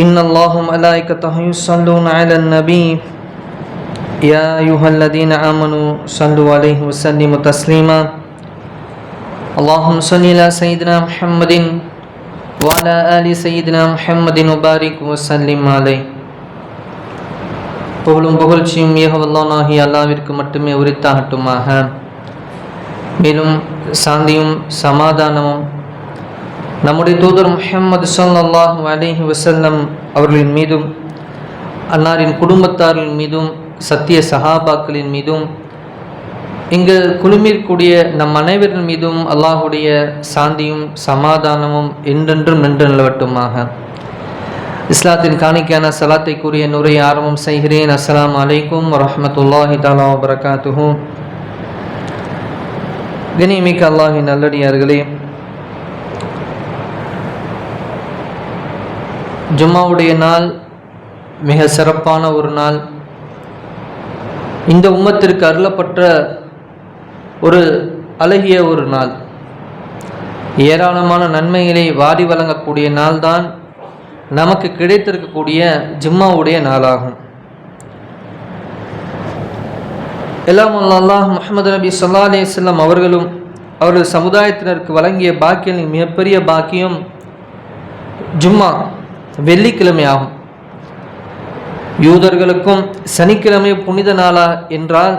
إن الله وملائكته يصلون على النبي يا أيها الذين آمنوا صلوا عليه وسلموا تسليما اللهم صل على سيدنا محمد وعلى آل سيدنا محمد وبارك وسلم عليه புகழும் புகழ்ச்சியும் ஏகவல்லானாகி அல்லாவிற்கு மட்டுமே உரித்தாகட்டுமாக மேலும் சாந்தியும் சமாதானமும் நம்முடைய தூதர் முஹம்மது ஸல்லல்லாஹு அலிஹி வசல்லம் அவர்களின் மீதும் அன்னாரின் குடும்பத்தாரின் மீதும் சத்திய சஹாபாக்களின் மீதும் இங்கு குழுமிற்கூடிய நம் அனைவரின் மீதும் அல்லாஹுடைய சாந்தியும் சமாதானமும் என்றென்றும் நின்று நிலவட்டுமாக. இஸ்லாத்தின் காணிக்கான சலாத்தை கூறிய நுரை ஆரம்பம் செய்கிறேன். அஸ்லாம் அலைக்கும் வரமத்துல்லாஹி தாலா வபரகாத்துஹு. கனிமிக்க அல்லாஹின் நல்லடியார்களே ஜும்மாவுடைய நாள் மிக சிறப்பான ஒரு நாள். இந்த உம்மத்திற்கு அருளப்பட்ட ஒரு அழகிய ஒரு நாள். ஏராளமான நன்மைகளை வாரி வழங்கக்கூடிய நாள்தான் நமக்கு கிடைத்திருக்கக்கூடிய ஜும்மாவுடைய நாளாகும். எல்லாம் அல்லாஹ் முஹம்மது நபி சொல்லா அலிஸ்லாம் அவர்களும் அவர்கள் சமுதாயத்தினருக்கு வழங்கிய பாக்கியம் மிகப்பெரிய பாக்கியம் ஜும்மா. வெள்ளிக்கிழமை ஆகும் யூதர்களுக்கும் சனிக்கிழமை புனித நாளா என்றால்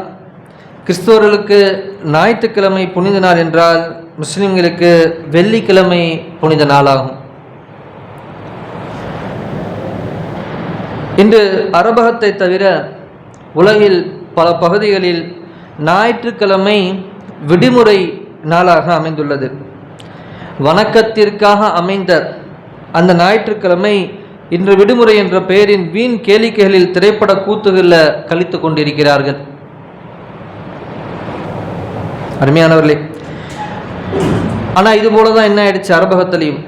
கிறிஸ்தவர்களுக்கு ஞாயிற்றுக்கிழமை புனித நாள் என்றால் முஸ்லிம்களுக்கு வெள்ளிக்கிழமை புனித நாளாகும். இன்று அரபகத்தை தவிர உலகில் பல பகுதிகளில் ஞாயிற்றுக்கிழமை விடுமுறை நாளாக அமைந்துள்ளது. வணக்கத்திற்காக அமைந்த அந்த ஞாயிற்றுக்கிழமை இன்று விடுமுறை என்ற பெயரின் வீண் கேளிக்கைகளில் திரைப்பட கூத்துகளில் கழித்து கொண்டிருக்கிறார்கள். அருமையானவர்களே ஆனால் இது போல தான் என்ன ஆயிடுச்சு அரபகத்திலையும்?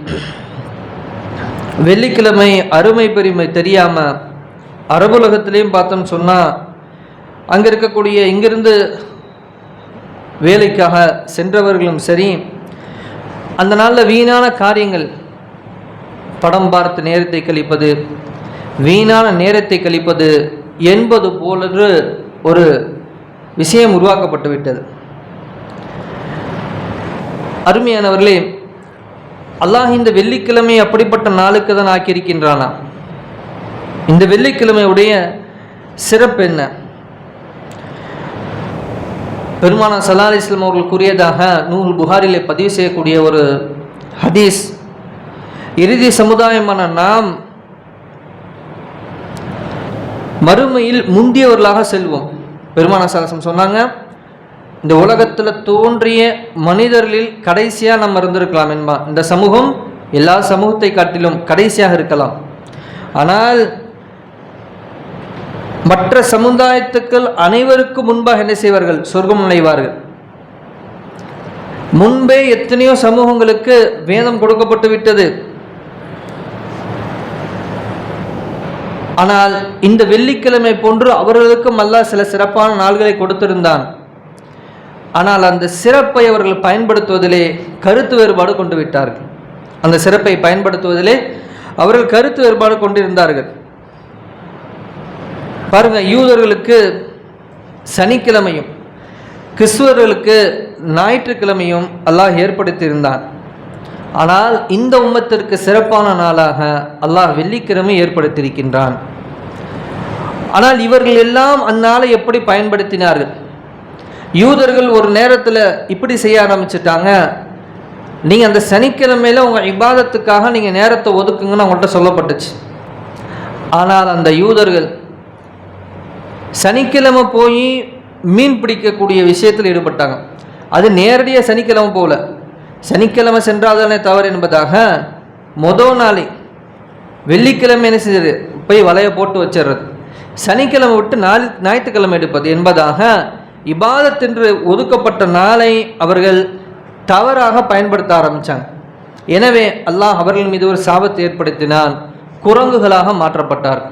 வெள்ளிக்கிழமை அருமை பெருமை தெரியாமல் அரபுலகத்திலையும் பார்த்தோம்னு சொன்னால் அங்கே இருக்கக்கூடிய இங்கிருந்து வேலைக்காக சென்றவர்களும் சரி அந்த நாளில் வீணான காரியங்கள் படம் பார்த்து நேரத்தை கழிப்பது வீணான நேரத்தை கழிப்பது என்பது போலன்று ஒரு விஷயம் உருவாக்கப்பட்டு விட்டது. அருமையானவர்களே அல்லாஹ் இந்த வெள்ளிக்கிழமை அப்படிப்பட்ட நாளுக்கு தான் ஆக்கியிருக்கின்றானா? இந்த வெள்ளிக்கிழமையுடைய சிறப்பு என்ன? பெருமானா சல்லா அலிஸ்லாம் அவர்கள் கூறியதாக நூல் புகாரிலே பதிவு செய்யக்கூடிய ஒரு ஹதீஸ் இறுதி சமுதாயமான நாம் மறுமையில் முந்தியவர்களாக செல்வோம். பெருமான சாசம் சொன்னாங்க இந்த உலகத்தில் தோன்றிய மனிதர்களில் கடைசியாக நம்ம இருந்திருக்கலாம் என்பா. இந்த சமூகம் எல்லா சமூகத்தை காட்டிலும் கடைசியாக இருக்கலாம். ஆனால் மற்ற சமுதாயத்துக்கள் அனைவருக்கும் முன்பாக என்ன செய்வார்கள்? சொர்க்கம் நுழைவார்கள். முன்பே எத்தனையோ சமூகங்களுக்கு வேதம் கொடுக்கப்பட்டு விட்டது. ஆனால் இந்த வெள்ளிக்கிழமை போன்று அவர்களுக்கும் அல்லாஹ் சில சிறப்பான நாள்களை கொடுத்திருந்தான். ஆனால் அந்த சிறப்பை அவர்கள் பயன்படுத்துவதிலே கருத்து வேறுபாடு கொண்டு விட்டார்கள். அந்த சிறப்பை பயன்படுத்துவதிலே அவர்கள் கருத்து வேறுபாடு கொண்டிருந்தார்கள். பாருங்க யூதர்களுக்கு சனிக்கிழமையும் கிறிஸ்துவர்களுக்கு ஞாயிற்றுக்கிழமையும் அல்லாஹ் ஏற்படுத்தியிருந்தான். ஆனால் இந்த உம்மத்திற்கு சிறப்பான நாளாக அல்லாஹ் வெள்ளிக்கிழமை ஏற்படுத்தியிருக்கின்றான். ஆனால் இவர்கள் எல்லாம் அந்நாளை எப்படி பயன்படுத்தினார்கள்? யூதர்கள் ஒரு நேரத்தில் இப்படி செய்ய ஆரம்பிச்சிட்டாங்க. நீங்கள் அந்த சனிக்கிழமையில் உங்கள் இபாதத்துக்காக நீங்கள் நேரத்தை ஒதுக்குங்கன்னு அவங்கள்ட்ட சொல்லப்பட்டுச்சு. ஆனால் அந்த யூதர்கள் சனிக்கிழமை போய் மீன் பிடிக்கக்கூடிய விஷயத்தில் ஈடுபட்டாங்க. அது நேரடியாக சனிக்கிழமை போகல சனிக்கிழமை சென்றாதானே தவறு என்பதாக மொதல் நாளே வெள்ளிக்கிழமை என்ன செஞ்சது போய் வலையை போட்டு வச்சிடுறது. சனிக்கிழமை விட்டு நாள் ஞாயிற்றுக்கிழமை எடுப்பது என்பதாக இபாதத்தென்று ஒதுக்கப்பட்ட நாளை அவர்கள் தவறாக பயன்படுத்த ஆரம்பித்தாங்க எனவே அல்லாஹ் அவர்கள் மீது ஒரு சாபத்தை ஏற்படுத்தினான். குரங்குகளாக மாற்றப்பட்டார்.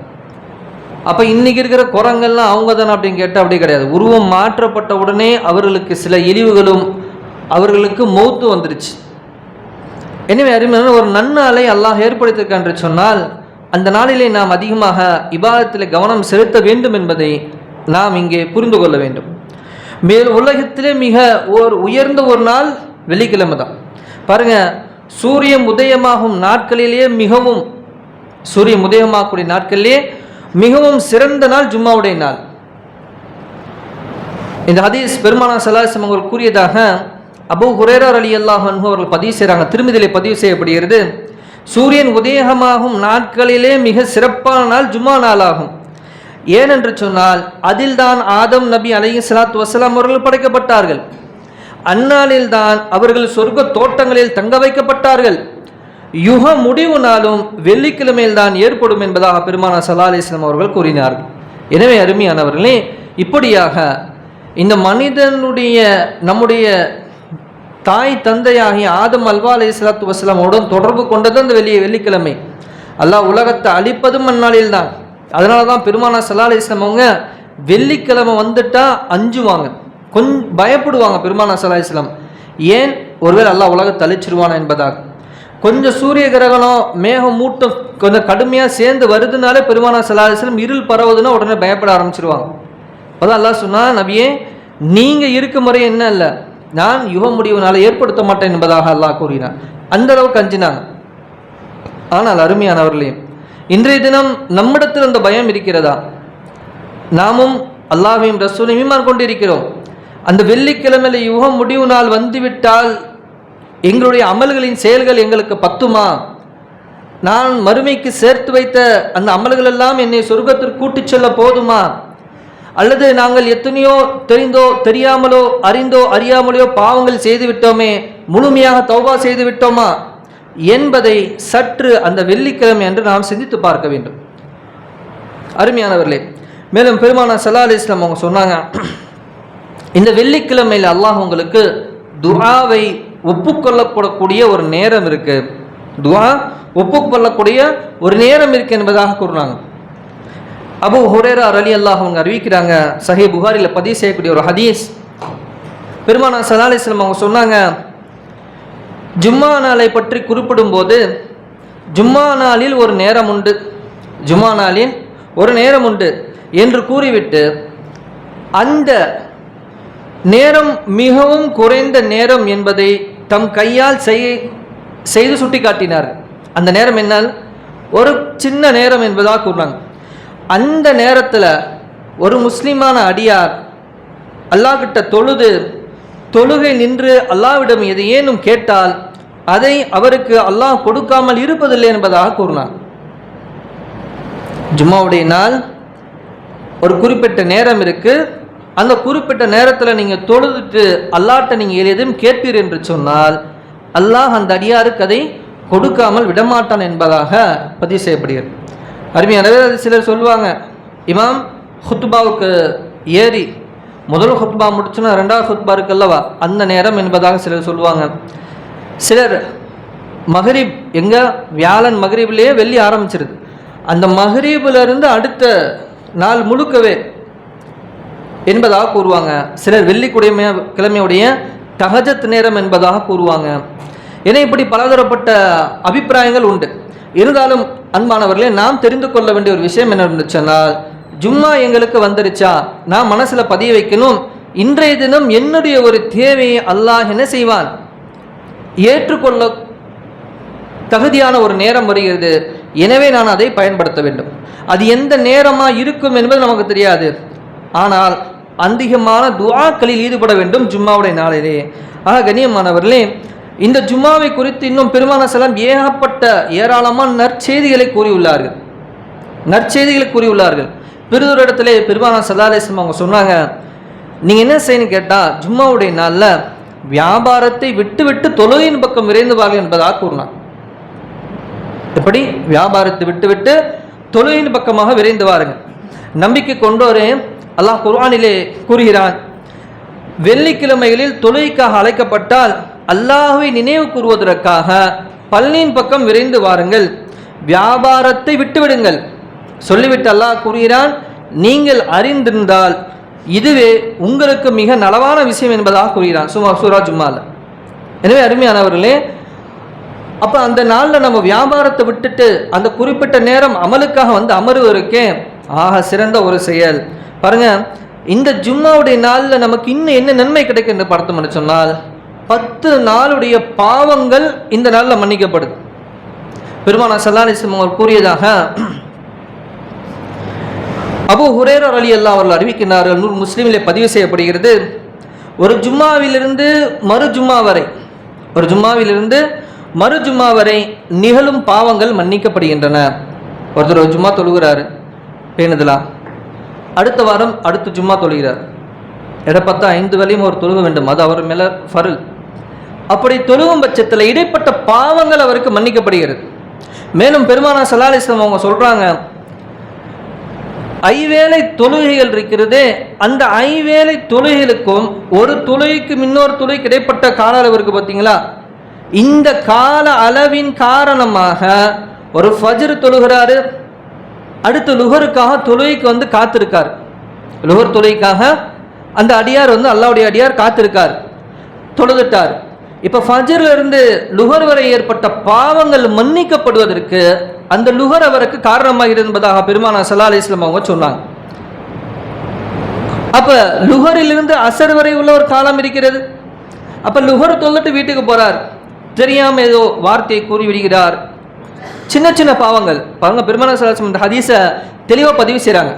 அப்போ இன்னைக்கு இருக்கிற குரங்கெல்லாம் அவங்க தானே அப்படின்னு கேட்டால் அப்படி கிடையாது. உருவம் மாற்றப்பட்ட உடனே அவர்களுக்கு சில இழிவுகளும் அவர்களுக்கு மௌத்து வந்துருச்சு. எனவே அருமையான ஒரு நன்னாளை அல்லாஹ் ஏற்படுத்தியிருக்கான் என்று சொன்னால் அந்த நாளிலே நாம் அதிகமாக இபாதத்தில் கவனம் செலுத்த வேண்டும் என்பதை நாம் இங்கே புரிந்து கொள்ள வேண்டும். மேல் உலகத்திலே மிக ஓர் உயர்ந்த ஒரு நாள் வெள்ளிக்கிழமை தான். பாருங்க சூரியன் உதயமாகும் நாட்களிலேயே மிகவும் சூரியன் உதயமாகக்கூடிய நாட்களிலே மிகவும் சிறந்த நாள் ஜும்மாவுடைய நாள். இந்த ஹதீஸ் பெருமானா சலாசம் அவர்கள் கூறியதாக அபு ஹுரேரார் அலி அல்லாஹ் அவர்கள் பதிவு செய்கிறாங்க திருமதியிலே பதிவு செய்யப்படுகிறது. சூரியன் உதயமாகும் நாட்களிலே மிக சிறப்பான நாள் ஜும்மா நாளாகும். ஏனென்று சொன்னால் அதில்தான் ஆதம் நபி அலி சலாத் வசலாம் அவர்கள் படைக்கப்பட்டார்கள். அந்நாளில் தான் அவர்கள் சொர்க்க தோட்டங்களில் தங்க வைக்கப்பட்டார்கள். யுக முடிவு நாளும் வெள்ளிக்கிழமையில் தான் ஏற்படும் என்பதாக பெருமானா சல்லா அலிஸ்லாம் அவர்கள் கூறினார்கள். எனவே அருமையானவர்களே இப்படியாக இந்த மனிதனுடைய நம்முடைய தாய் தந்தையாகிய ஆதம் அல்வா அலி சலாத்து வஸ்லாமோடும் தொடர்பு கொண்டது அந்த வெளியே வெள்ளிக்கிழமை. அல்லாஹ் உலகத்தை அழிப்பதும் அந்நாளில் தான். அதனால தான் பெருமானா சல்லா அலி இஸ்லாம் அவங்க வெள்ளிக்கிழமை வந்துட்டா அஞ்சுவாங்க. கொஞ்சம் பயப்படுவாங்க பெருமானா சல்லா இஸ்லாம் ஏன்? ஒருவேளை அல்லாஹ் உலகத்தை அழிச்சிருவானா என்பதாக கொஞ்சம் சூரிய கிரகணம் மேகம் மூட்டம் கொஞ்சம் கடுமையாக சேர்ந்து வருதுனாலே பெருமானா சல்லா அலிஸ்லாம் இருள் பரவுதுன்னா உடனே பயப்பட ஆரம்பிச்சிருவாங்க. அதான் அல்லாஹ் சொன்னா நபியே நீங்கள் இருக்கும் முறை என்ன இல்லை? நான் யுக முடிவுனால ஏற்படுத்த மாட்டேன் என்பதாக அல்லாஹ் கூறினார் அந்த அளவுக்கு அஞ்சினாங்க. ஆனால் அருமையானவர்களையும் இன்றைய தினம் நம்மிடத்தில் அந்த பயம் இருக்கிறதா? நாமும் அல்லாஹையும் ரசூலையும் ஈமான் கொண்டிருக்கிறோம் அந்த வெள்ளிக்கிழமையில யுகம் முடிவு நாள் வந்துவிட்டால் எங்களுடைய அமல்களின் செயல்கள் எங்களுக்கு பத்துமா? நான் மறுமைக்கு சேர்த்து வைத்த அந்த அமல்கள் எல்லாம் என்னை சொர்க்கத்திற்கு கூட்டிச் செல்ல போதுமா? அல்லது நாங்கள் எத்தனையோ தெரிந்தோ தெரியாமலோ அறிந்தோ அறியாமலையோ பாவங்கள் செய்து விட்டோமே முழுமையாக தௌபா செய்து விட்டோமா என்பதை சற்று அந்த வெள்ளிக்கிழமை என்று நாம் சிந்தித்து பார்க்க வேண்டும். அருமையானவர்களே மேலும் பெருமான சலா அலி இஸ்லாம் அவங்க சொன்னாங்க இந்த வெள்ளிக்கிழமையில் அல்லாஹ் உங்களுக்கு துஆவை ஒப்புக்கொள்ளப்படக்கூடிய ஒரு நேரம் இருக்கு. துஆ ஒப்புக்கொள்ளக்கூடிய ஒரு நேரம் இருக்கு என்பதாக கூறினாங்க. அபு ஹுரேரா அலி அல்லாஹ் அவங்க அறிவிக்கிறாங்க. சஹி புகாரில் பதிவு செய்யக்கூடிய ஒரு ஹதீஸ். பெருமானா சல்லா அலி அவங்க சொன்னாங்க ஜும்மா நாளை பற்றி குறிப்பிடும் போது ஜும்மா நாளில் ஒரு நேரம் உண்டு. ஜும்மா நாளில் ஒரு நேரம் உண்டு. என்று கூறிவிட்டு அந்த நேரம் மிகவும் குறைந்த நேரம் என்பதை தம் கையால் செய் செய்து சுட்டிக்காட்டினார் அந்த நேரம் என்ன ஒரு சின்ன நேரம் என்பதாக கூறினாங்க. அந்த நேரத்தில் ஒரு முஸ்லீமான அடியார் அல்லாஹ்கிட்ட தொழுது தொழுகை நின்று அல்லாவிடம் எதையேனும் கேட்டால் அதை அவருக்கு அல்லாஹ் கொடுக்காமல் இருப்பதில்லை என்பதாக கூறினார். ஜும்மாவுடைய நாள் ஒரு குறிப்பிட்ட நேரம் இருக்கு. அந்த குறிப்பிட்ட நேரத்தில் நீங்கள் தொழுதுட்டு அல்லாட்ட நீங்கள் எதுவும் கேட்பீர் என்று சொன்னால் அல்லாஹ் அந்த அடியாருக்கு அதை கொடுக்காமல் விடமாட்டான் என்பதாக பதிவு செய்யப்படுகிறது. அருமையானவே அது சிலர் சொல்லுவாங்க. இமாம் ஹுத்துபாவுக்கு ஏறி முதல் ஹுத்பா முடிச்சுன்னா ரெண்டாவது ஹுத்பா இருக்குல்லவா அந்த நேரம் என்பதாக சிலர் சொல்லுவாங்க. சிலர் மகரிப் எங்கே? வியாழன் மஹரீப்லேயே வெள்ளி ஆரம்பிச்சிருது. அந்த மஹரீபிலிருந்து அடுத்த நாள் முழுக்கவே என்பதாக கூறுவாங்க. சிலர் வெள்ளிக்குடைமை கிழமையுடைய தகஜத் நேரம் என்பதாக கூறுவாங்க. என இப்படி பலதரப்பட்ட அபிப்பிராயங்கள் உண்டு. இருந்தாலும் அன்பானவர்களே நாம் தெரிந்து கொள்ள வேண்டிய ஒரு விஷயம் என்ன சொன்னால் ஜும்மா எங்களுக்கு வந்துருச்சா? நான் மனசில் பதிய வைக்கணும். இன்றைய தினம் என்னுடைய ஒரு தேவையை அல்லாஹ் என்ன செய்வான்? ஏற்றுக்கொள்ள தகுதியான ஒரு நேரம் வருகிறது. எனவே நான் அதை பயன்படுத்த வேண்டும். அது எந்த நேரமாக இருக்கும் என்பது நமக்கு தெரியாது. ஆனால் அதிகமான துவாக்களில் ஈடுபட வேண்டும் ஜும்மாவுடைய நாளிலே. ஆக கண்ணியமானவர்களே இந்த ஜும்மாவை குறித்து இன்னும் பெருமான செலம் ஏகப்பட்ட ஏராளமான நற்செய்திகளை கூறியுள்ளார்கள். நற்செய்திகளை கூறியுள்ளார்கள். பிறதொரு இடத்துல பெருமான சல்லாலேசம் அவங்க சொன்னாங்க நீங்கள் என்ன செய்யணும் கேட்டால் ஜும்மாவுடைய நாளில் வியாபாரத்தை விட்டு விட்டு தொழுகையின் பக்கம் விரைந்து என்பதாக கூறினார் எப்படி? வியாபாரத்தை விட்டுவிட்டு தொழுகையின் பக்கமாக விரைந்து வாருங்கள். நம்பிக்கை கொண்டோரே அல்லாஹ் குர்ஆனிலே கூறுகிறான் வெள்ளிக்கிழமைகளில் தொழுகைக்காக அழைக்கப்பட்டால் அல்லாஹுவை நினைவு கூறுவதற்காக பள்ளியின் பக்கம் விரைந்து வாருங்கள். வியாபாரத்தை விட்டுவிடுங்கள். சொல்லிவிட்டு அல்லாஹ் கூறுகிறான் நீங்கள் அறிந்திருந்தால் இதுவே உங்களுக்கு மிக நலவான விஷயம் என்பதாக கூறுகிறான். சும்மா சூரா ஜும்மால. எனவே அருமையானவர்களே அப்போ அந்த நாளில் நம்ம வியாபாரத்தை விட்டுட்டு அந்த குறிப்பிட்ட நேரம் அமலுக்காக வந்து அமருவருக்கே ஆக சிறந்த ஒரு செயல். பாருங்க இந்த ஜும்மாவுடைய நாளில் நமக்கு இன்னும் என்ன நன்மை கிடைக்கும் என்று பார்த்தோம்னு சொன்னால் பத்து நாளுடைய பாவங்கள் இந்த நாளில் மன்னிக்கப்படுது. பெருமானா சல்லாலிஸ்லம் அவர் கூறியதாக அபு ஹுரேரர் அலி அல்லா அவர்கள் அறிவிக்கிறார்கள் நூல் முஸ்லீமிலே பதிவு செய்யப்படுகிறது ஒரு ஜும்மாவிலிருந்து மறு ஜும்மா வரை ஒரு ஜும்மாவிலிருந்து மறு ஜும்மா வரை நிகழும் பாவங்கள் மன்னிக்கப்படுகின்றன. ஒருத்தர் ஒரு ஜும்மா தொழுகிறாரு பேணுதலா? அடுத்த வாரம் அடுத்த ஜும்மா தொழுகிறார். எதை பார்த்தா ஐந்து வேலையும் அவர் தொழுக வேண்டும். அது அவர் மேலே ஃபருல். அப்படி தொழுகும் பட்சத்தில் இடைப்பட்ட பாவங்கள் அவருக்கு மன்னிக்கப்படுகிறது. மேலும் பெருமானா சலாலிஸ்லம் அவங்க சொல்கிறாங்க ஐவேளை தொழுகைகள் இருக்கிறதே அந்த ஐவேளை தொழுகைகளுக்கும் ஒரு தொழுகைக்கு இன்னொரு தொழுகைக்கு இடைப்பட்ட கால அளவு இருக்குது பார்த்தீங்களா இந்த கால அளவின் காரணமாக ஒரு ஃபஜ்ரு தொழுகிறாரு அடுத்து லுகருக்காக தொழுகைக்கு வந்து காத்திருக்கார். லுகர் தொழுகைக்காக அந்த அடியார் வந்து அல்லாவுடைய அடியார் காத்திருக்கார். தொழுதுட்டார். இப்போ ஃபஜ்ர்ல இருந்து லுகர் வரை ஏற்பட்ட பாவங்கள் மன்னிக்கப்படுவதற்கு அந்த லுகர் அவருக்கு காரணமாகிறது என்பதாக பெருமானா சல்லா அலி இஸ்லாம் அவங்க சொன்னாங்க. அப்போ லுகரிலிருந்து அசர் வரை உள்ள ஒரு காலம் இருக்கிறது. அப்போ லுகர் தொல்லிட்டு வீட்டுக்கு போகிறார் தெரியாம ஏதோ வார்த்தையை கூறிவிடுகிறார் சின்ன சின்ன பாவங்கள். பாருங்க பெருமானா சலாசம் இந்த ஹதீஸை தெளிவாக பதிவு செய்கிறாங்க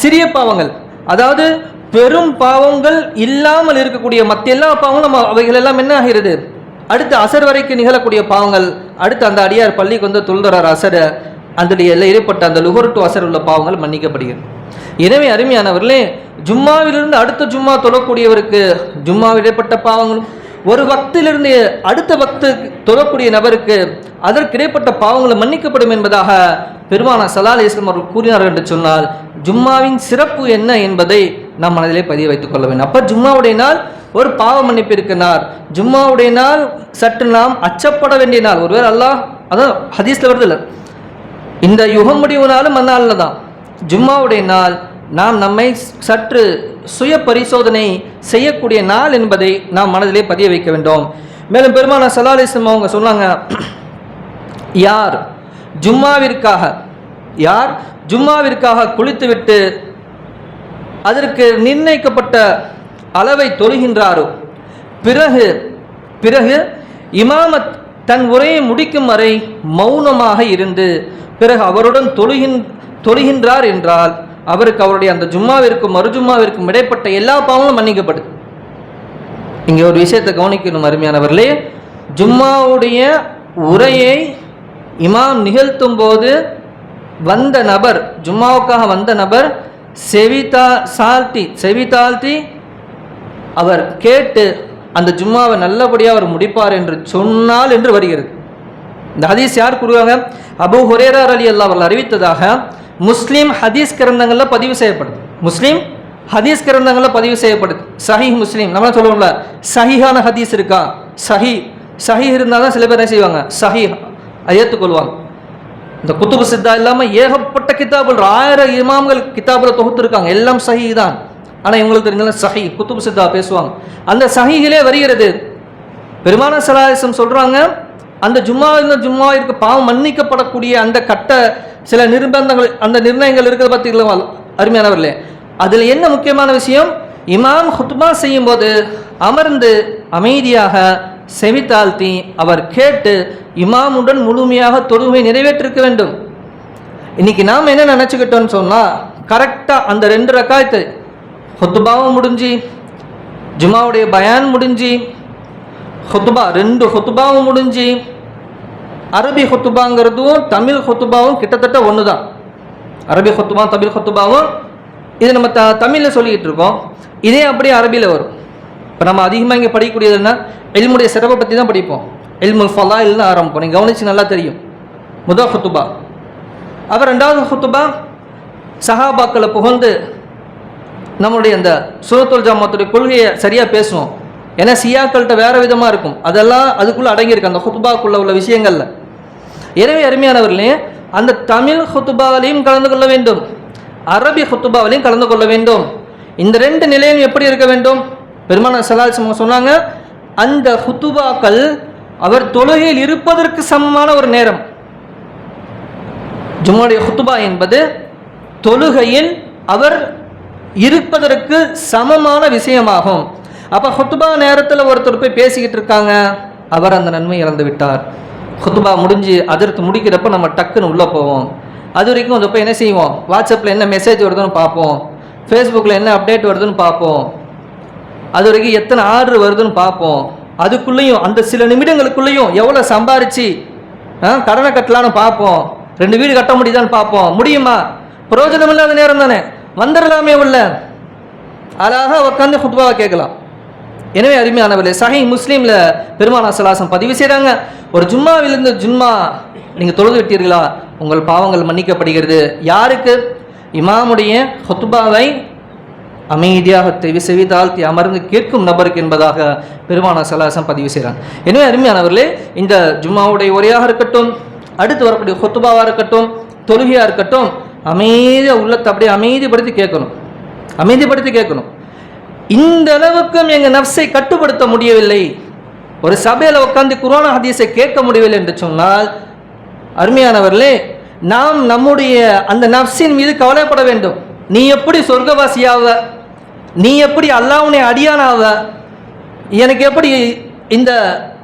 சிறிய பாவங்கள். அதாவது பெரும் பாவங்கள் இல்லாமல் இருக்கக்கூடிய மற்ற எல்லா பாவங்களும் நம்ம அவைகள் எல்லாம் என்ன ஆகிறது? அடுத்து அசர் வரைக்கும் நிகழக்கூடிய பாவங்கள் அடுத்து அந்த அடியார் பள்ளிக்கு வந்து தொழுதுறார் அசர அந்த இடைப்பட்ட அந்த லுகர் டு அசர் உள்ள பாவங்கள் மன்னிக்கப்படுகிறது. எனவே அருமையானவர்களே ஜும்மாவிலிருந்து அடுத்த ஜும்மா தொழக்கூடியவருக்கு ஜும்மாவில் இடைப்பட்ட பாவங்களும் ஒரு பக்திலிருந்து அடுத்த பக்து தொழக்கூடிய நபருக்கு அதற்கு இடைப்பட்ட பாவங்களும் மன்னிக்கப்படும் என்பதாக பெருமான சலால் இஸ்லாம் அவர்கள் கூறினார்கள் என்று சொன்னால் ஜும்மாவின் சிறப்பு என்ன என்பதை நாம் மனதிலே பதிய வைத்துக் கொள்ள வேண்டும். அப்போ ஜும்மாவுடைய நாள் ஒரு பாவ மன்னிப்பு இருக்கிறார் நாள் ஜும்மாவுடைய நாள் சற்று நாம் அச்சப்பட வேண்டிய நாள். ஒருவேளை அல்லாஹ் அதான் ஹதீஸ்ல வருது இல்லை? இந்த யுகம் முடிவு நாளும் அந்நாளில் தான். ஜும்மாவுடைய நாள் நாம் நம்மை சற்று சுய பரிசோதனை செய்யக்கூடிய நாள் என்பதை நாம் மனதிலே பதிய வைக்க வேண்டும். மேலும் பெருமான சலாலிசம் அவங்க சொன்னாங்க யார் ஜும்மாவிற்காக யார் ஜும்மாவிற்காக குளித்துவிட்டு அதற்கு நிர்ணயிக்கப்பட்ட அளவை தொழுகின்றாரோ பிறகு பிறகு இமாமத் தன் உரையை முடிக்கும் வரை மௌனமாக இருந்து பிறகு அவருடன் தொழுகின் தொழுகின்றார் என்றால் அவருக்கு அவருடைய அந்த ஜும்மாவிற்கும் மறுஜும்மாவிற்கும் இடைப்பட்ட எல்லா பாவங்களும் மன்னிக்கப்படுது. இங்கே ஒரு விஷயத்தை கவனிக்கணும் அருமையானவர்களே. ஜும்மாவுடைய உரையை இமாம் நிகழ்த்தும் போது வந்த நபர் ஜும்மாவுக்காக வந்த நபர் செவிதா சால்த்தி செவிதாழ்த்தி அவர் கேட்டு அந்த ஜும்மாவை நல்லபடியாக அவர் முடிப்பார் என்று சொன்னால் என்று வருகிறது. இந்த ஹதீஸ் யார் கூறுவாங்க? அபு ஹுரேரார் அலி அல்லா அவர்கள் அறிவித்ததாக முஸ்லீம் ஹதீஸ் கிரந்தங்களில் பதிவு செய்யப்படுது. முஸ்லீம் ஹதீஸ் கிரந்தங்களில் பதிவு செய்யப்படுது. சஹி முஸ்லீம் நம்ம சொல்லுவோம்ல? சஹிஹான ஹதீஸ் இருக்கா? சஹி சஹி இருந்தால் தான் சில பேர் என்ன செய்வாங்க? சஹி ஏற்றுக்கொள்வாங்க இந்த குத்துபு சித்தா இல்லாமல் ஏகப்பட்ட கிதாபுகள் ஆயிரம் இமாம்கள் கித்தாபில் தொகுத்துருக்காங்க. எல்லாம் சஹி தான் ஆனால் இவங்களுக்கு தெரிஞ்சல சஹி குத்துபு சித்தா பேசுவாங்க. அந்த சஹிகளே வருகிறது. பெருமான சலாயசம் சொல்கிறாங்க அந்த ஜும்மா இந்த ஜும்மாவிற்கு பாவம் மன்னிக்கப்படக்கூடிய அந்த கட்ட சில நிர்பந்தங்கள் அந்த நிர்ணயங்கள் இருக்கிறத பார்த்தீங்களா அருமையானவர்களே. அதில் என்ன முக்கியமான விஷயம்? இமாம் ஹுத்மா செய்யும்போது அமர்ந்து அமைதியாக செவித்தாழ்த்தி அவர் கேட்டு இமாமுடன் முழுமையாக தொழுமை நிறைவேற்றிருக்க வேண்டும். இன்னைக்கு நாம் என்ன நினச்சிக்கிட்டோம்னு சொன்னால் கரெக்டாக அந்த ரெண்டு ரக்காயத்து ஹொத்துபாவும் முடிஞ்சு ஜுமாவுடைய பயான் முடிஞ்சு ஹொத்துபா ரெண்டு ஹொத்துபாவும் முடிஞ்சு அரபி ஹொத்துபாங்கிறதும் தமிழ் ஹொத்துபாவும் கிட்டத்தட்ட ஒன்று தான் அரபி ஹொத்துபா தமிழ் ஹொத்துபாவும் இது நம்ம த தமிழில் சொல்லிக்கிட்டு இருக்கோம். இதே அப்படியே அரபியில் வரும். இப்போ நம்ம அதிகமாக இங்கே படிக்கக்கூடியது என்ன? எல்முடைய சிறப்பை பற்றி தான் படிப்போம். எல்முல் ஃபலா இல்லைன்னு ஆரம்பிப்போம். நீங்கள் கவனிச்சு நல்லா தெரியும். முதல் ஹுத்துபா அவர் ரெண்டாவது ஹுத்துபா சஹாபாக்களை புகழ்ந்து நம்மளுடைய அந்த சுரத்துல் ஜாமத்துடைய கொள்கையை சரியாக பேசுவோம். ஏன்னா சியாக்கள்கிட்ட வேறு விதமாக இருக்கும். அதெல்லாம் அதுக்குள்ளே அடங்கியிருக்கு. அந்த ஹுத்துபாக்குள்ளே உள்ள விஷயங்களில். எனவே அருமையானவர்களே அந்த தமிழ் ஹுத்துபாவிலையும் கலந்து கொள்ள வேண்டும். அரபி ஹுத்துபாவிலையும் கலந்து கொள்ள வேண்டும். இந்த ரெண்டு நிலையும் எப்படி இருக்க வேண்டும்? பெருமான சலால் சொன்னாங்க அந்த ஹுத்துபாக்கள் அவர் தொழுகையில் இருப்பதற்கு சமமான ஒரு நேரம். ஜும்மாவுடைய ஹுத்துபா என்பது தொழுகையில் அவர் இருப்பதற்கு சமமான விஷயமாகும். அப்போ ஹுத்துபா நேரத்தில் ஒருத்தர் போய் பேசிக்கிட்டு இருக்காங்க. அவர் அந்த நன்மை இழந்து விட்டார். ஹுத்துபா முடிஞ்சு அதற்கு முடிக்கிறப்ப நம்ம டக்குன்னு உள்ளே போவோம். அது வரைக்கும் அந்த போய் என்ன செய்வோம்? வாட்ஸ்அப்பில் என்ன மெசேஜ் வருதுன்னு பார்ப்போம். ஃபேஸ்புக்கில் என்ன அப்டேட் வருதுன்னு பார்ப்போம். அது வரைக்கும் எத்தனை ஆர்டர் வருதுன்னு பார்ப்போம். அதுக்குள்ளேயும் அந்த சில நிமிடங்களுக்குள்ளேயும் எவ்வளோ சம்பாரிச்சு ஆ, கடனை கட்டலான்னு பார்ப்போம். ரெண்டு வீடு கட்ட முடியுதான்னு பார்ப்போம். முடியுமா? பிரயோஜனம் இல்லாத நேரம் தானே. வந்துடலாமே உள்ள. அழகாக உட்காந்து ஃபுட்பாவை கேட்கலாம். எனவே அருமையானவர்களே சஹி முஸ்லீமில் பெருமானா சலாசம் பதிவு செய்கிறாங்க ஒரு ஜும்மாவிலிருந்து ஜும்மா நீங்கள் தொழுது விட்டீர்களா? உங்கள் பாவங்கள் மன்னிக்கப்படுகிறது. யாருக்கு? இமாமுடைய ஹொத்துபாவை அமைதியாக தெவி செவி தாழ்த்தி அமர்ந்து கேட்கும் நபருக்கு என்பதாக பெருமான சலாசம் பதிவு செய்கிறாங்க எனவே அருமையானவர்களே இந்த ஜும்மாவுடைய உரையாக இருக்கட்டும் அடுத்து வரக்கூடிய ஹொத்துபாவாக இருக்கட்டும் தொழுகையாக இருக்கட்டும் அமைதியாக உள்ளத்தை அப்படியே அமைதிப்படுத்தி கேட்கணும். அமைதிப்படுத்தி கேட்கணும். இந்த அளவுக்கும் எங்கள் நஃப்ஸை கட்டுப்படுத்த முடியவில்லை. ஒரு சபையில் உட்காந்து குரான ஹதீஸை கேட்க முடியவில்லை என்று சொன்னால் அருமையானவர்களே நாம் நம்முடைய அந்த நஃப்ஸின் மீது கவலைப்பட வேண்டும். நீ எப்படி சொர்க்கவாசியாவ? நீ எப்படி அல்லாவுனை அடியானாவ? எனக்கு எப்படி இந்த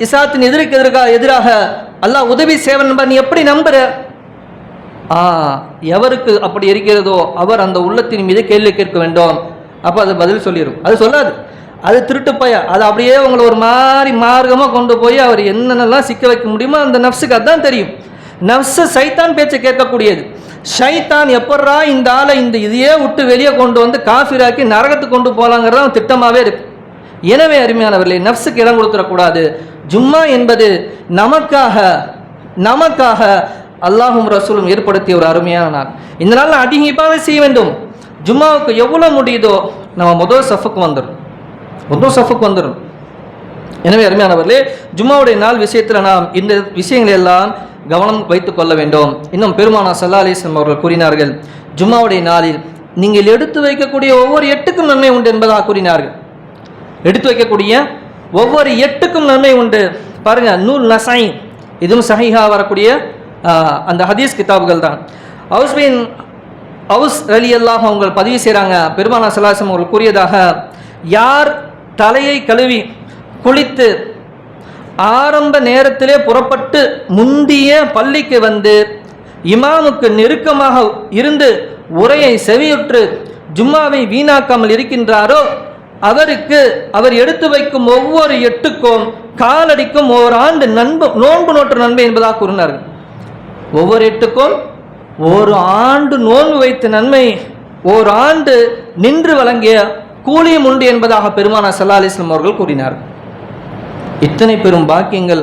இசாத்தின் எதிர்க்கு எதிராக எதிராக அல்லாஹ் உதவி சேவன் நீ எப்படி நம்புற? ஆ எவருக்கு அப்படி இருக்கிறதோ அவர் அந்த உள்ளத்தின் மீது கேள்வி கேட்க வேண்டும். அப்போ அது பதில் சொல்லிடும் அது சொல்லாது. அது திருட்டு பய. அது அப்படியே உங்களை ஒரு மாதிரி மார்க்கமாக கொண்டு போய் அவர் என்னென்னலாம் சிக்க வைக்க முடியுமோ அந்த நஃப்ஸுக்கு அதுதான் தெரியும். நஃப்ஸு சைத்தான் பேச்சை கேட்கக்கூடியது. ஷைத்தான் எப்பட்றா இந்த ஆளை இந்த இதையே விட்டு வெளியே கொண்டு வந்து காஃபிராக்கி நரகத்துக்கு கொண்டு போகலாங்கிறது அவன் திட்டமாகவே இருக்கு. எனவே அருமையானவர்களே நஃப்ஸுக்கு இடம் கொடுத்துடக்கூடாது. ஜும்மா என்பது நமக்காக நமக்காக அல்லாஹும் ரசூலும் ஏற்படுத்திய ஒரு அருமையான நாள். இந்த நாளில் அதிகமாக செய்ய வேண்டும். ஜும்மாவுக்கு எவ்வளோ முடியுதோ நம்ம முதல் சஃபுக்கு வந்துடும் முதல் சஃபுக்கு வந்துடும் எனவே அருமையானவர்களே ஜும்மாவுடைய நாள் விஷயத்தில் நாம் இந்த விஷயங்களை எல்லாம் கவனம் வைத்துக் கொள்ள வேண்டும். இன்னும் பெருமானா சல்லா அலிஸ்லம் அவர்கள் கூறினார்கள் ஜும்மாவுடைய நாளில் நீங்கள் எடுத்து வைக்கக்கூடிய ஒவ்வொரு எட்டுக்கும் நன்மை உண்டு என்பதாக கூறினார்கள். எடுத்து வைக்கக்கூடிய ஒவ்வொரு எட்டுக்கும் நன்மை உண்டு. பாருங்க நூல் நசை இதுவும் சஹிஹா வரக்கூடிய அந்த ஹதீஸ் கிதாபுகள் தான். ஹவுஸ்பின் ஹவுஸ் அலி அல்லாஹ் அவங்க பதிவு செய்கிறாங்க பெருமானா சலாசம் அவர்கள் கூறியதாக யார் தலையை கழுவி குளித்து ஆரம்ப நேரத்திலே புறப்பட்டு முந்திய பள்ளிக்கு வந்து இமாமுக்கு நெருக்கமாக இருந்து உரையை செவியுற்று ஜும்மாவை வீணாக்காமல் இருக்கின்றாரோ அவருக்கு அவர் எடுத்து வைக்கும் ஒவ்வொரு எட்டுக்கும் காலடிக்கும் ஓர் ஆண்டு நண்பு நோன்பு நோற்று நன்மை என்பதாக கூறினார்கள். ஒவ்வொரு எட்டுக்கும் ஒரு ஆண்டு நோன்பு வைத்த நன்மை ஓர் ஆண்டு நின்று வழங்கிய கூலியும் உண்டு என்பதாக பெருமானா சல்லா அலிஸ்லாம் அவர்கள் கூறினார்கள். இத்தனை பெரும் பாக்கியங்கள்.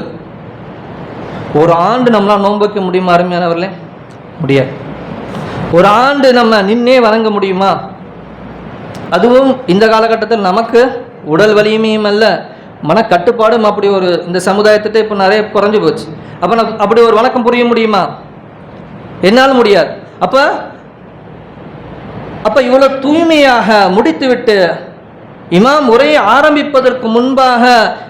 ஒரு ஆண்டு நம்மளால் நோன்பு வைக்க முடியுமா அருமையானவர்களே? முடியாது. ஒரு ஆண்டு நம்ம நின்னே வணங்க முடியுமா? அதுவும் இந்த காலகட்டத்தில் நமக்கு உடல் வலிமையும் அல்ல மனக்கட்டுப்பாடும் அப்படி ஒரு இந்த சமுதாயத்திட்ட இப்போ நிறைய குறைஞ்சு போச்சு. அப்போ நான் அப்படி ஒரு வணக்கம் புரிய முடியுமா? என்னால் முடியாது. அப்போ அப்போ இவ்வளோ தூய்மையாக முடித்துவிட்டு இமாம் உரையை ஆரம்பிப்பதற்கு முன்பாக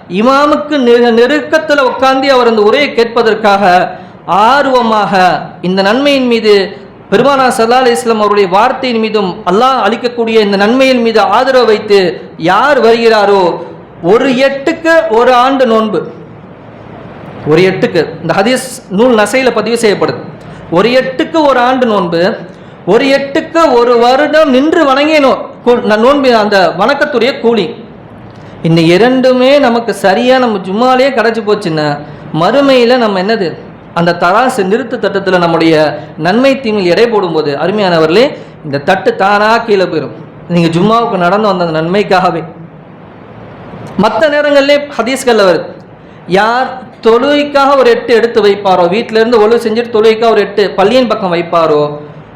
இமாமுக்கு நெரு நெருக்கத்தில் உட்காந்து அவர் அந்த உரையை கேட்பதற்காக ஆர்வமாக இந்த நன்மையின் மீது பெருமானா சல்லா அலி இஸ்லாம் அவருடைய வார்த்தையின் மீதும் அல்லாஹ் அளிக்கக்கூடிய இந்த நன்மையின் மீது ஆதரவு வைத்து யார் வருகிறாரோ ஒரு எட்டுக்கு ஒரு ஆண்டு நோன்பு. ஒரு எட்டுக்கு இந்த ஹதீஸ் நூல் நசையில் பதிவு செய்யப்படுது. ஒரு எட்டுக்கு ஒரு ஆண்டு நோன்பு ஒரு எட்டுக்கு ஒரு வருடம் நின்று வணங்கிய நோன்பு அந்த வணக்கத்துடைய கூலி. இந்த இரண்டுமே நமக்கு சரியாக நம்ம ஜும்மாலே கிடச்சி போச்சுன்னா மறுமையில் நம்ம என்னது? அந்த தராசு நிறுத்து தட்டத்தில் நம்முடைய நன்மை தீமில் எடை போடும்போது அருமையானவர்களே இந்த தட்டு தானாக கீழே போயிடும் நீங்கள் ஜும்மாவுக்கு நடந்து வந்த அந்த நன்மைக்காகவே. மற்ற நேரங்களிலே ஹதீஸ்களில் வருது. யார் தொழுகைக்காக ஒரு எட்டு எடுத்து வைப்பாரோ வீட்டிலேருந்து ஒழு செஞ்சுட்டு தொழுகைக்காக ஒரு எட்டு பள்ளியின் பக்கம் வைப்பாரோ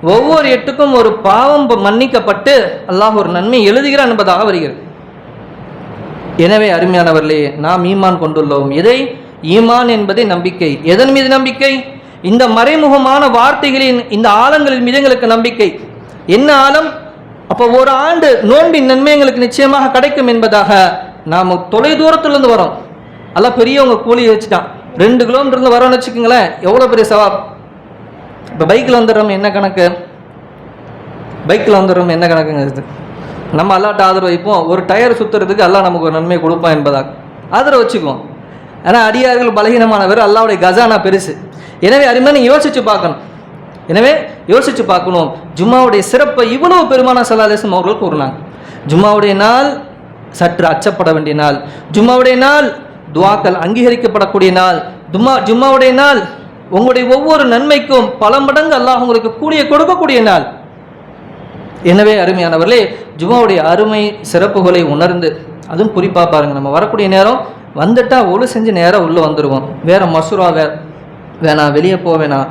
ஒவ்வொரு எட்டுக்கும் ஒரு பாவம் மன்னிக்கப்பட்டு அல்லாஹ் ஒரு நன்மை எழுதுகிறான் என்பதாக வருகிறது. எனவே அருமையானவர்களே நாம் ஈமான் கொண்டுள்ளோம். எதை? ஈமான் என்பதை நம்பிக்கை. எதன் மீது நம்பிக்கை? இந்த மறைமுகமான வார்த்தைகளின் இந்த ஆழங்களின் மீது எங்களுக்கு நம்பிக்கை. என்ன ஆழம்? அப்போ ஒரு ஆண்டு நோன்பின் நன்மை எங்களுக்கு நிச்சயமாக கிடைக்கும் என்பதாக நாம் தொலை தூரத்துலேருந்து வரோம். எல்லாம் பெரியவங்க கூலி வச்சுட்டான். ரெண்டு கிலோமீட்டர்லேருந்து வரோம்னு வச்சுக்கோங்களேன் எவ்வளோ பெரிய சவாப்? இப்போ பைக்கில் வந்துடுறோம் என்ன கணக்கு? பைக்கில் வந்துடுறோம் என்ன கணக்குங்க இது? நம்ம அல்லாட்ட ஆதரவு வைப்போம். ஒரு டயர் சுற்றுறதுக்கு அல்லா நமக்கு ஒரு நன்மை கொடுப்பான் என்பதாக. ஆதரவு வச்சுக்குவோம். ஆனால் அடியார்கள் பலகீனமானவர் அல்லாவுடைய கஜானா பெருசு. எனவே அருமையான யோசிச்சு பார்க்கணும். எனவே யோசிச்சு பார்க்கணும். ஜும்மாவுடைய சிறப்பை இவ்வளவு பெருமான சலாதேசம் அவர்கள் கூறினாங்க. ஜும்மாவுடைய நாள் சற்று அச்சப்பட வேண்டிய நாள். ஜும்மாவுடைய நாள் துவாக்கள் அங்கீகரிக்கப்படக்கூடிய நாள். தும்மா ஜும்மாவுடைய நாள் உங்களுடைய ஒவ்வொரு நன்மைக்கும் பல மடங்கு அல்லாஹ் உங்களுக்கு கூடிய கொடுக்கக்கூடிய நாள். எனவே அருமையானவர்களே ஜுமாவுடைய அருமை சிறப்புகளை உணர்ந்து அதுவும் குறிப்பாக பாருங்க நம்ம வரக்கூடிய நேரம் வந்துட்டா ஒழு செஞ்சு நேராக உள்ளே வந்துடுவோம் வேற மசூரா வே வேணாம் வெளியே போக வேணாம்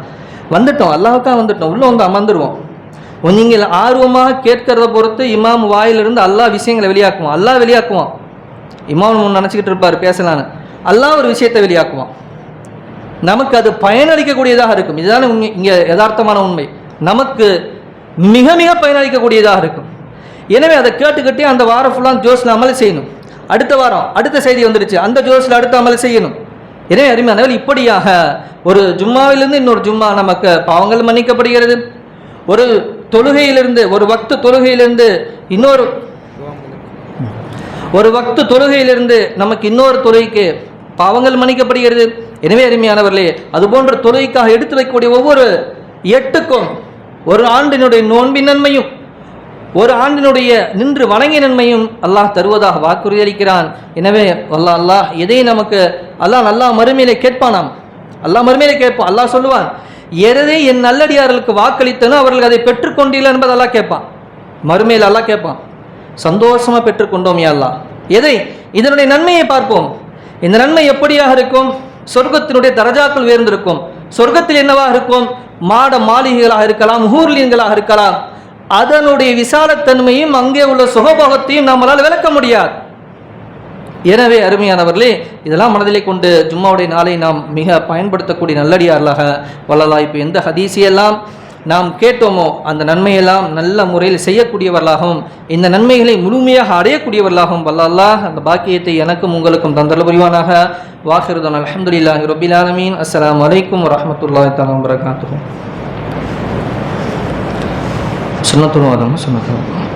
வந்துட்டோம் அல்லாஹுக்கா வந்துட்டோம் உள்ளே வந்து அமர்ந்துருவோம். நீங்கள் ஆர்வமாக கேட்கறத பொறுத்து இமாம் வாயிலிருந்து எல்லா விஷயங்களை வெளியாக்குவான். அல்லாஹ் வெளியாக்குவான். இமாம் நினச்சிக்கிட்டு இருப்பார் பேசலான்னு. அல்லாஹ் ஒரு விஷயத்தை வெளியாக்குவான். நமக்கு அது பயனளிக்கக்கூடியதாக இருக்கும். இதுதான் இங்கே யதார்த்தமான உண்மை. நமக்கு மிக மிக பயனளிக்கக்கூடியதாக இருக்கும். எனவே அதை கேட்டுக்கிட்டே அந்த வாரம் ஃபுல்லாக ஜோஸில் அமல் செய்யணும். அடுத்த வாரம் அடுத்த செய்தி வந்துடுச்சு. அந்த ஜோஸில் அடுத்த அமல் செய்யணும். எனவே அருமையானவர் இப்படியாக ஒரு ஜும்மாவிலிருந்து இன்னொரு ஜும்மா நமக்கு பாவங்கள் மன்னிக்கப்படுகிறது. ஒரு தொழுகையிலிருந்து ஒரு வக்து தொழுகையிலிருந்து இன்னொரு ஒரு வக்து தொழுகையிலிருந்து நமக்கு இன்னொரு தொழுகைக்கு பாவங்கள் மன்னிக்கப்படுகிறது. எனவே அருமையானவர்களே அதுபோன்ற தொழுகைக்காக எடுத்து வைக்கக்கூடிய ஒவ்வொரு எட்டுக்கும் ஒரு ஆண்டினுடைய நோன்பின் நன்மையும் ஒரு ஆண்டினுடைய நின்று வணங்கிய நன்மையும் அல்லாஹ் தருவதாக வாக்குறுதி அளிக்கிறான் எனவே அல்லா அல்லாஹ் எதை நமக்கு அல்லாஹ் நல்லா மறுமையிலே கேட்பானாம். அல்லாஹ் மறுமையிலே கேட்பான் அல்லாஹ் சொல்லுவான் எதை என் நல்லடியார்களுக்கு வாக்களித்தனோ அவர்கள் அதை பெற்றுக்கொண்டீர்கள் என்பதை அல்லாஹ் கேட்பான். மறுமையில் அல்லாஹ் கேட்பான் சந்தோஷமா பெற்றுக்கொண்டோம் யா அல்லாஹ். எதை? இதனுடைய நன்மையை பார்ப்போம். இந்த நன்மை எப்படியாக இருக்கும்? சொர்க்கத்தினுடைய தரஜாக்கள் உயர்ந்திருக்கும். சொர்க்கத்தில் என்னவாக இருக்கும்? மாட மாளிகைகளாக இருக்கலாம் ஊர்லீன்களாக இருக்கலாம். அதனுடைய விசாலத்தன்மையும் அங்கே உள்ள சுகபோகத்தையும் நம்மளால் விளக்க முடியாது. எனவே அருமையானவர்களே இதெல்லாம் மனதிலே கொண்டு ஜும்மாவுடைய நாளை நாம் மிக பயன்படுத்தக்கூடிய நல்லடியார்களாக வல்லலா இப்போ எந்த ஹதீஸையெல்லாம் நாம் கேட்டோமோ அந்த நன்மையெல்லாம் நல்ல முறையில் செய்யக்கூடியவர்களாகவும் இந்த நன்மைகளை முழுமையாக அடையக்கூடியவர்களாகவும் வல்லல்லா அந்த பாக்கியத்தை எனக்கும் உங்களுக்கும் தந்தல புரிவானாக. வாஹிருதன் அலமதுல்லாஹி ரபில் அஸ்லாம் வலைக்கம் அலைக்கும் தலாம் வரகாத்து வபரகாத்துஹு. சுன்னத்துல்